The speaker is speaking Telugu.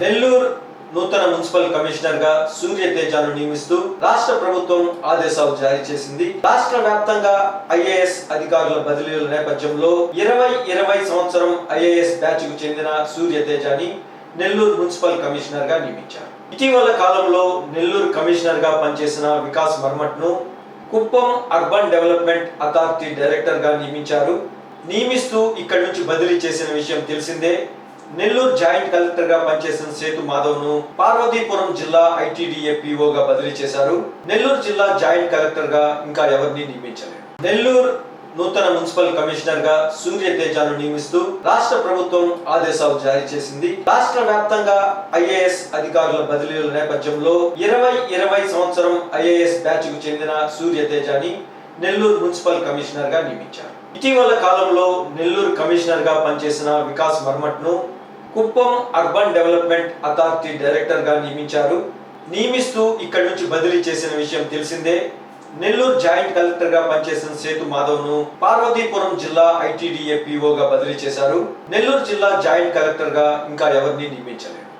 నెల్లూరు నూతన మున్సిపల్ కమిషనర్గా సూర్య తేజాను నియమిస్తూ రాష్ట్ర ప్రభుత్వం ఆదేశాలు జారీ చేసింది. రాష్ట్ర వ్యాప్తంగా ఐఏఎస్ అధికారుల బదిలీల నేపథ్యంలో ఇరవై ఇరవై సంవత్సరం ఐఏఎస్ బ్యాచ్కు చెందిన సూర్య తేజాని నెల్లూరు మున్సిపల్ కమిషనర్గా నియమించారు. ఇటీవల కాలంలో నెల్లూరు కమిషనర్గా పనిచేసిన వికాస్ మర్మట్ను కుప్పం అర్బన్ డెవలప్మెంట్ అథారిటీ డైరెక్టర్గా నియమించారు. నియమిస్తూ ఇక్కడి నుంచి బదిలీ చేసిన విషయం తెలిసిందే. నెల్లూరు జాయింట్ కలెక్టర్గా పనిచేసిన సేతు మాధవ్ను పార్వతీపురం జిల్లా ఐటీడీఏ గా బదిలీ చేశారు. నెల్లూరు జిల్లా జాయింట్ కలెక్టర్గా ఇంకా ఎవరిని నియమించలేదు. నెల్లూరు నూతన మున్సిపల్ కమిషనర్గా సూర్య తేజాను నియమిస్తూ రాష్ట్ర ప్రభుత్వం ఆదేశాలు జారీ చేసింది. రాష్ట్ర వ్యాప్తంగా ఐఏఎస్ అధికారుల బదిలీల నేపథ్యంలో ఇరవై ఇరవై సంవత్సరం ఐఏఎస్ బ్యాచ్కు చెందిన సూర్య తేజాని నెల్లూరు మున్సిపల్ కమిషనర్గా నియమించారు. ఇటీవల కాలంలో నెల్లూరు కమిషనర్గా పనిచేసిన వికాస్ వర్మట్ను కుప్పం అర్బన్ డెవలప్మెంట్ అథారిటీ డైరెక్టర్గా నియమించారు. నియమిస్తూ ఇక్కడి నుంచి బదిలీ చేసిన విషయం తెలిసిందే. నెల్లూరు జాయింట్ కలెక్టర్గా పనిచేసిన సేతు మాధవ్ను పార్వతీపురం జిల్లా ఐటీడీఏ PO గా బదిలీ చేశారు. నెల్లూరు జిల్లా జాయింట్ కలెక్టర్గా ఇంకా ఎవరిని నియమించలేదు.